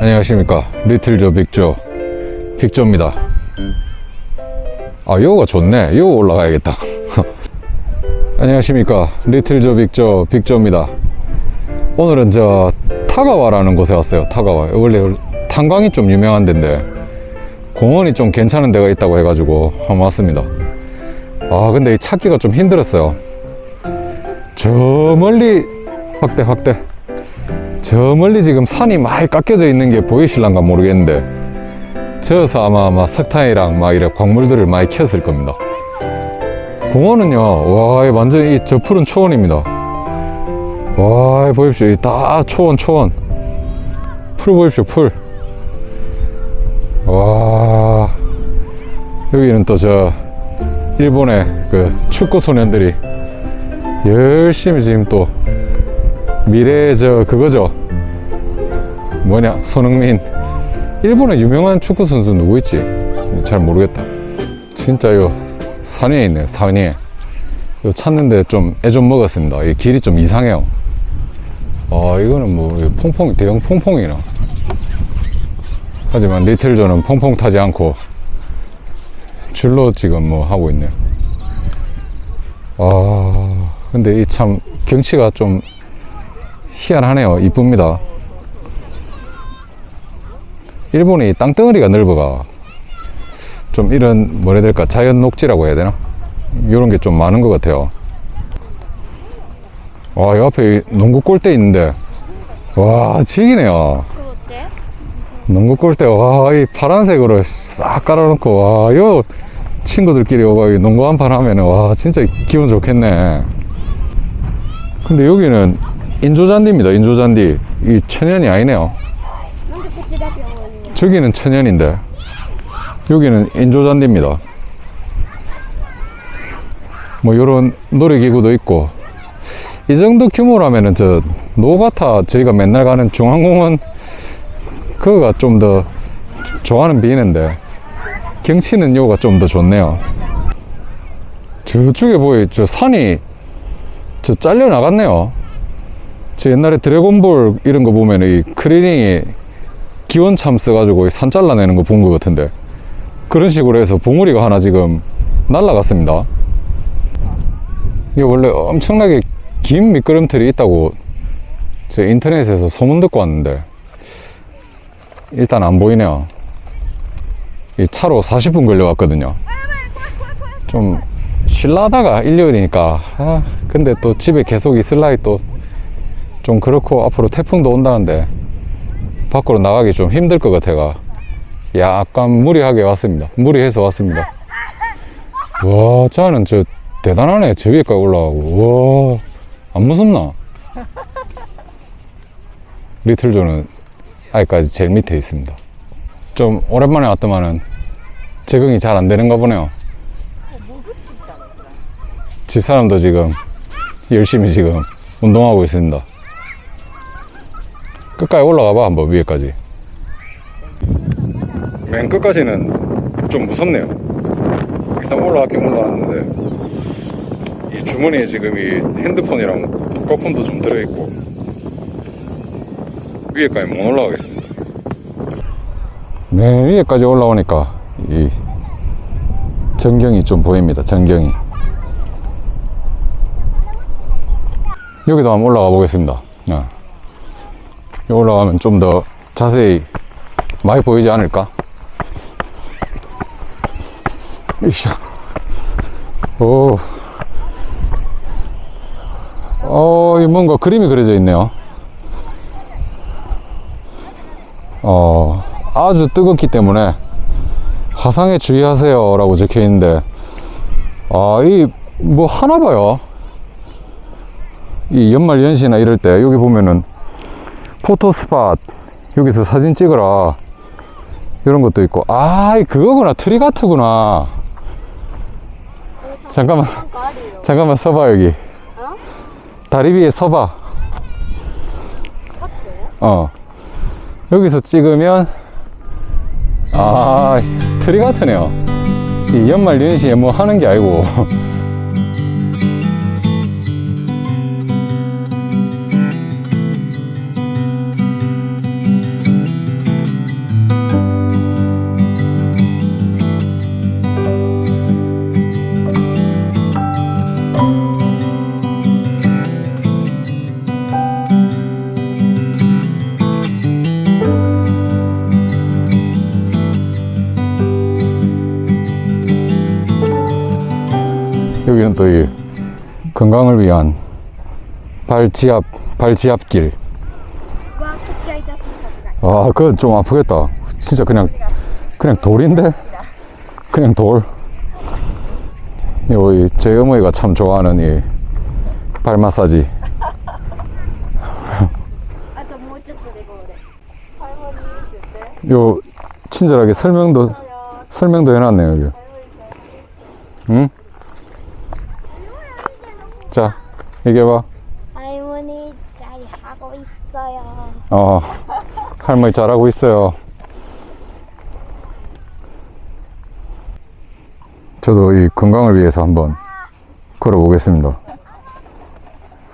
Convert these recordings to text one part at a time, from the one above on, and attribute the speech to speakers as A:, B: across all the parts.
A: 안녕하십니까. 리틀조 빅조 빅조입니다. 아 요거가 좋네. 요거 올라가야겠다. 안녕하십니까. 리틀조 빅조 빅조입니다. 오늘은 저 타가와라는 곳에 왔어요 타가와. 원래 탄광이 좀 유명한 데인데 공원이 좀 괜찮은 데가 있다고 해가지고 한번 왔습니다. 아 근데 이 찾기가 좀 힘들었어요. 저 멀리 확대 확대 저 멀리 지금 산이 많이 깎여져 있는 게 보이실란가 모르겠는데 저서 아마 아마 석탄이랑 막 이래 광물들을 많이 켰을 겁니다. 공원은요, 와, 이 완전 히 저 푸른 초원입니다. 와, 이 보십시오. 이다 초원, 초원. 풀 보십시오, 풀. 와, 여기는 또 저 일본의 그 축구 소년들이 열심히 지금 또 미래의 저 그거죠. 뭐냐 손흥민. 일본의 유명한 축구 선수 누구 있지? 잘 모르겠다. 진짜 요 산 위에 있네요 산 위에. 요 찾는데 좀 애 좀 먹었습니다. 이 길이 좀 이상해요. 아 이거는 뭐 퐁퐁 대형 퐁퐁이나. 하지만 리틀존은 퐁퐁 타지 않고 줄로 지금 뭐 하고 있네요. 아 근데 이 참 경치가 좀 희한하네요. 이쁩니다. 일본이 땅덩어리가 넓어가 좀 이런 뭐라 해야 될까 자연 녹지라고 해야 되나? 이런 게 좀 많은 것 같아요. 와, 이 앞에 이 농구 골대 있는데 와, 지기네요. 농구 골대 와, 이 파란색으로 싹 깔아놓고 와, 요 친구들끼리 오가 이 농구 한 판 하면은 와, 진짜 기분 좋겠네. 근데 여기는 인조잔디입니다. 인조잔디. 이 천연이 아니네요. 저기는 천연인데 여기는 인조잔디입니다. 뭐 이런 놀이기구도 있고 이 정도 규모라면은 저 노가타 저희가 맨날 가는 중앙공원 그거가 좀 더 좋아하는 비는데 경치는 요가 좀 더 좋네요. 저쪽에 보이 저 산이 저 잘려 나갔네요. 저 옛날에 드래곤볼 이런 거 보면 이 크리링이 기원참 써가지고 산 잘라내는 거 본 것 같은데 그런 식으로 해서 봉우리가 하나 지금 날라갔습니다. 이게 원래 엄청나게 긴 미끄럼틀이 있다고 제 인터넷에서 소문 듣고 왔는데 일단 안 보이네요. 이 차로 40분 걸려왔거든요. 좀 쉴라다가 일요일이니까 아 근데 또 집에 계속 있을 나이 또 좀 그렇고 앞으로 태풍도 온다는데 밖으로 나가기 좀 힘들 것 같아가 약간 무리하게 왔습니다. 무리해서 왔습니다. 와, 저는 저 대단하네. 저 위에까지 올라가고. 와, 안 무섭나? 리틀존은 아직까지 제일 밑에 있습니다. 좀 오랜만에 왔더만은 적응이 잘 안 되는가 보네요. 집사람도 지금 열심히 지금 운동하고 있습니다. 끝까지 올라가 봐 한번 위에까지. 맨 끝까지는 좀 무섭네요. 일단 올라갔긴 올라왔는데 이 주머니에 지금 이 핸드폰이랑 거품도 좀 들어있고 위에까지 못 올라가겠습니다. 맨 위에까지 올라오니까 이 전경이 좀 보입니다 전경이. 여기도 한번 올라가 보겠습니다. 어. 올라가면 좀 더 자세히 많이 보이지 않을까? 이샤. 오. 어, 이 뭔가 그림이 그려져 있네요. 어, 아주 뜨겁기 때문에 화상에 주의하세요. 라고 적혀 있는데, 아, 이, 뭐 하나 봐요. 이 연말 연시나 이럴 때, 여기 보면은 포토 스팟 여기서 사진 찍어라. 이런 것도 있고. 아 그거구나. 트리가트구나. 잠깐만.
B: 가리요.
A: 잠깐만 서봐 여기.
B: 어?
A: 다리 위에 서봐?
B: 어.
A: 여기서 찍으면 아 트리가트네요. 이 연말 연시에 뭐 하는 게 아니고 클라이언트의 건강을 위한 발지압, 발지압길. 아, 그건 좀 아프겠다. 진짜 그냥, 그냥 돌인데? 그냥 돌. 여기 제 어머니가 참 좋아하는 이 발 마사지. 요 친절하게 설명도 설명도 해놨네요 여기. 응? 얘기해봐.
B: 할머니 잘 하고 있어요
A: 어, 할머니 잘하고 있어요. 저도 이 건강을 위해서 한번 걸어보겠습니다.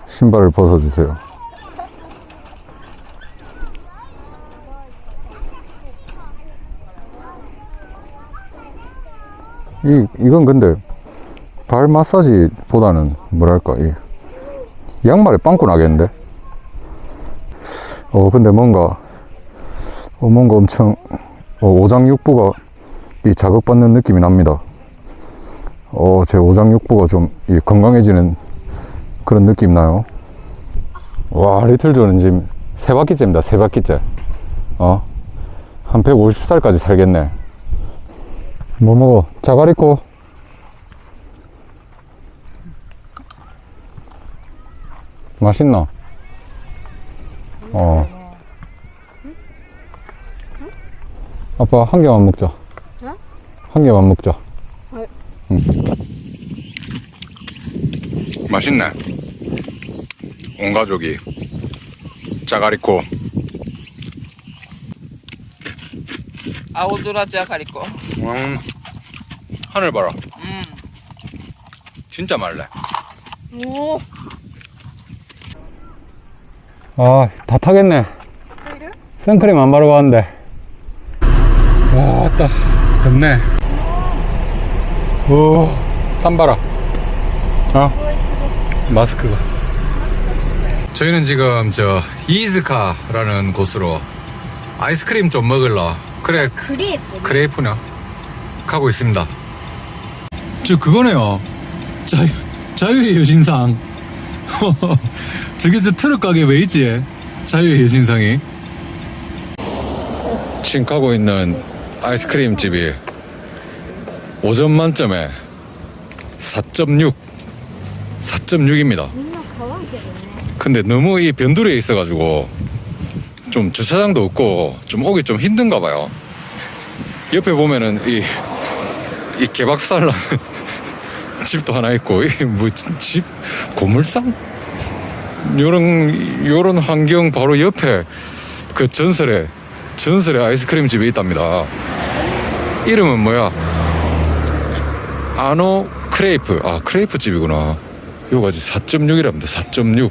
A: 신발을 벗어주세요. 이, 이건 근데 발 마사지보다는 뭐랄까, 이 양말에 빵꾸 나겠는데? 어, 근데 뭔가, 어, 뭔가 엄청, 어, 오장육부가 이 자극받는 느낌이 납니다. 어, 제 오장육부가 좀이 건강해지는 그런 느낌 나요. 와, 리틀존은 지금 세 바퀴째입니다. 세 바퀴째. 어, 한 150살까지 살겠네. 뭐 먹어? 자가리코? 맛있나? 어. 아빠 한 개만 먹자. 한 개만 먹자. 아. 응. 맛있네. 온 가족이 짜가리코.
C: 아우드라 짜가리코.
A: 음. 하늘 봐라.
C: 음.
A: 진짜 말래.
C: 오.
A: 아, 다 타겠네. 아, 선크림 안 바르고 왔는데. 와, 왔다. 덥네. 오, 땀바라 어? 마스크가. 저희는 지금 저 이즈카라는 곳으로 아이스크림 좀 먹을라. 그래.
B: 그레이프.
A: 그레이프냐? 가고 있습니다. 저 그거네요. 자유, 자유의 여신상. 저기 저 트럭 가게 왜 있지? 자유의 여신상이. 칭카고 있는 아이스크림 집이 5점 만점에 4.6, 4.6입니다. 근데 너무 이 변두리에 있어가지고 좀 주차장도 없고 좀 오기 좀 힘든가 봐요. 옆에 보면은 이, 이 개박살 나는 집도 하나 있고, 이뭐 집? 고물상? 요런, 요런 환경 바로 옆에 그 전설의, 전설의 아이스크림 집이 있답니다. 이름은 뭐야? 아노 크레이프. 아, 크레이프 집이구나. 요가지 4.6이랍니다. 4.6.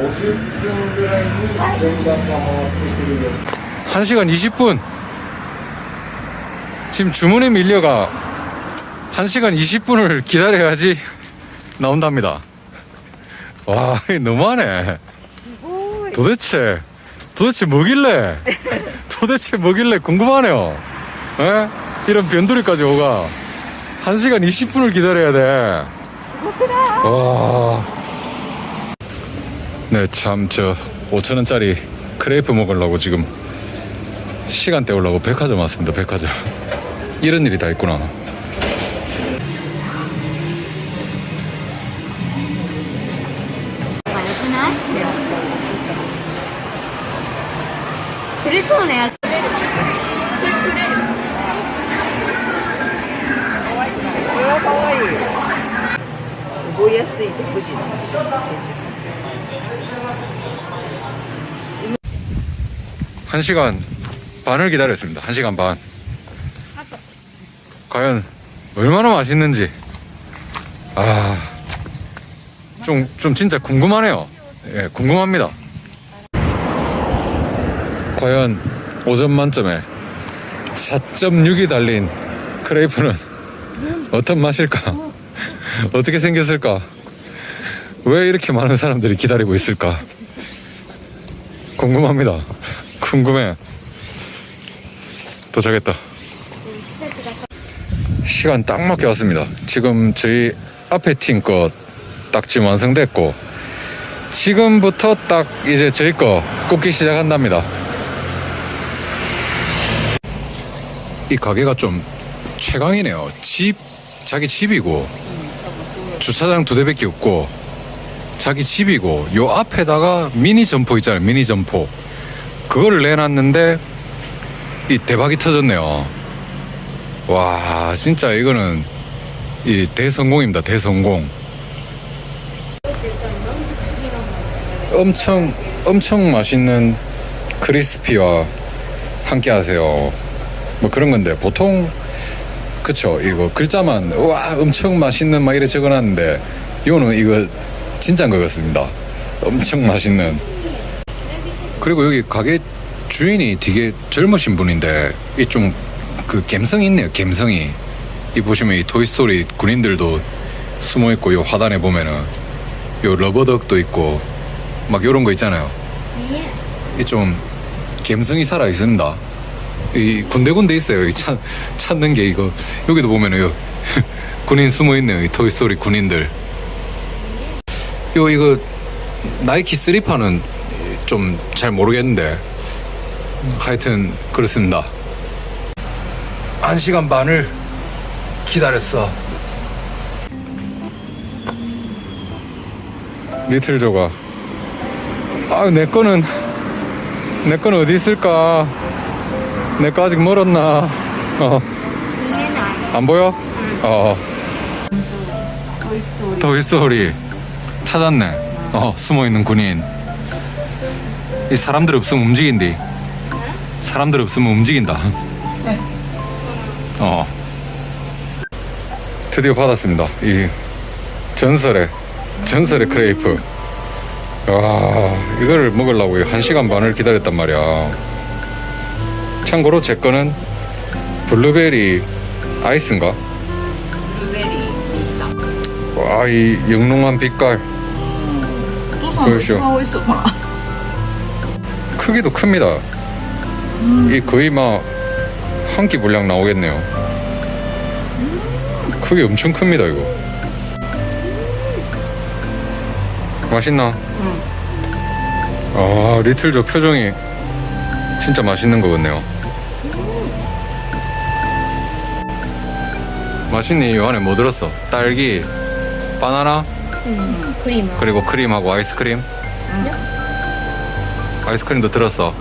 D: 50分ぐらいに順番が回ってくるよう
A: 1시간 20분 지금 주문이 밀려가 1시간 20분을 기다려야지 나온답니다 와 이거 너무하네 도대체 도대체 뭐길래 도대체 뭐길래 궁금하네요 에? 이런 변두리까지 오가 1시간 20분을 기다려야 돼 와. 네, 참, 저, 5천원짜리 크레이프 먹으려고 지금 시간 때우려고 백화점 왔습니다, 백화점. 이런 일이 다 있구나.
B: 早くない取れそうなやつ
E: これは可愛い。覚えやすい独自の。
A: 한 시간 반을 기다렸습니다. 한 시간 반. 과연 얼마나 맛있는지. 아, 좀, 좀 진짜 궁금하네요. 예, 궁금합니다. 과연 5점 만점에 4.6이 달린 크레이프는 어떤 맛일까? 어떻게 생겼을까? 왜 이렇게 많은 사람들이 기다리고 있을까? 궁금합니다. 궁금해. 도착했다. 시간 딱 맞게 왔습니다. 지금 저희 앞에 팀거딱 지금 완성됐고, 지금부터 딱 이제 저희 거 굽기 시작한답니다. 이 가게가 좀 최강이네요. 집, 자기 집이고, 주차장 두 대밖에 없고, 자기 집이고, 요 앞에다가 미니 점포 있잖아요. 미니 점포. 그거를 내놨는데, 이 대박이 터졌네요. 와, 진짜 이거는 이 대성공입니다. 대성공. 엄청 엄청 맛있는 크리스피와 함께 하세요. 뭐 그런 건데 보통 그쵸 이거 글자만 와 엄청 맛있는 막 이래 적어놨는데 이거는 이거 진짜인 것 같습니다. 엄청 맛있는 그리고 여기 가게 주인이 되게 젊으신 분인데 이 좀 그 감성이 있네요. 감성이 이 보시면 이 토이스토리 군인들도 숨어 있고 요 화단에 보면은 요 러버덕도 있고 막 요런 거 있잖아요. 이 좀 감성이 살아 있습니다. 이 군데군데 있어요. 이 찾, 찾는 게 이거 여기도 보면은 요 군인 숨어 있네요. 이 토이스토리 군인들. 요 이거 나이키 스리퍼는 좀 잘 모르겠는데 하여튼 그렇습니다. 한 시간 반을 기다렸어. 리틀 조가 아내 거는 내 거는 어디 있을까? 내 거 아직 멀었나? 어. 안 보여? 어. 토이스토리 찾았네. 어 숨어 있는 군인. 이 사람들 없으면 움직인디. 사람들 없으면 움직인다. 어. 드디어 받았습니다. 이 전설의 전설의 크레이프. 와, 이거를 먹으려고 한 시간 반을 기다렸단 말이야. 참고로 제 거는 블루베리 아이스인가?
E: 블루베리 아이
A: 와, 이 영롱한 빛깔.
E: 또 사는 좋아했었구나.
A: 크기도 큽니다. 이 거의 막 한 끼 분량 나오겠네요. 크기 엄청 큽니다, 이거. 맛있나? 아, 리틀조 표정이 진짜 맛있는 거 같네요. 맛있니? 이 안에 뭐 들었어? 딸기, 바나나,
B: 크림.
A: 그리고 크림하고 아이스크림? 아이스크림도 들었어.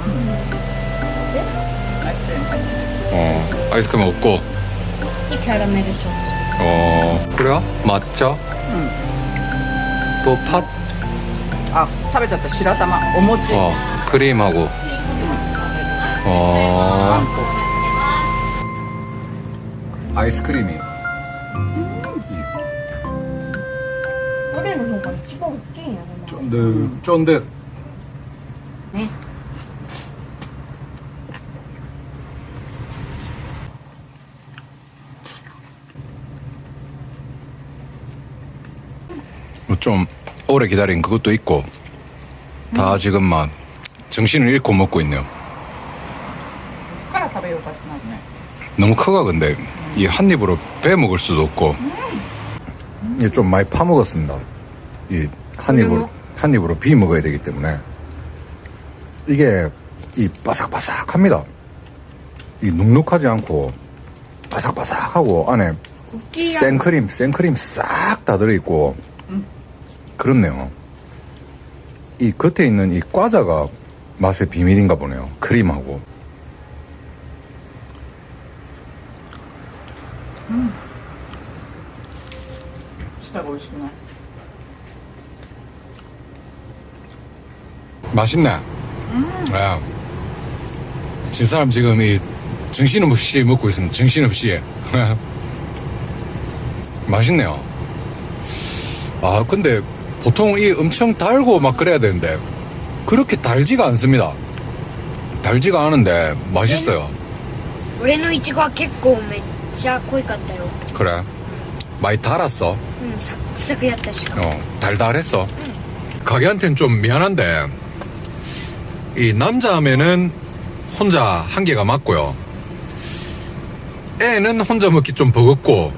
A: 어, 아이스크림 없고.
B: 이 캐러멜 좀.
A: 어, 그래요? 맞죠? 또 팥,
E: あ、食べちゃった白玉、お餅。
A: 어, 크림하고. 어, 아이스크림이.
B: 올해는 뭔가 집어 웃기냐.
A: 쫀득, 쫀득. 뭐좀 오래 기다린 그것도 있고 다 지금 막 정신을 잃고 먹고 있네요.
E: から食べようかってなるね。
A: 너무 커가 근데 이 한 입으로 배 먹을 수도 없고 이게 좀 많이 파 먹었습니다. 이 한 입으로 한 입으로 비 먹어야 되기 때문에 이게 이 바삭바삭합니다. 이 눅눅하지 않고 바삭바삭하고 안에 국기야. 생크림, 생크림 싹 다 들어있고 음. 그렇네요. 이 겉에 있는 이 과자가 맛의 비밀인가 보네요. 크림하고.
E: 음.
A: 맛있네. 예. 집사람 지금 이 정신없이 먹고 있습니다. 정신없이. 맛있네요. 아, 근데 보통 이 엄청 달고 막 그래야 되는데 그렇게 달지가 않습니다. 달지가 않은데 맛있어요.
B: 俺のイチゴは結構めっちゃ濃いかったよ
A: 그래. 많이 달았어.
B: うんサクサクやったしかも
A: 어, 달달했어. 가게한테는 좀 미안한데 이 남자 하면은 혼자 한 개가 맞고요. 애는 혼자 먹기 좀 버겁고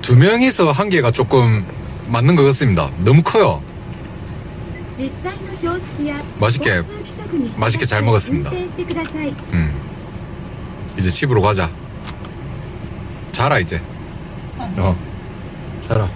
A: 두 명이서 한 개가 조금 맞는 것 같습니다. 너무 커요. 맛있게 맛있게 잘 먹었습니다. 음. 이제 집으로 가자. 자라 이제. 어. 자라.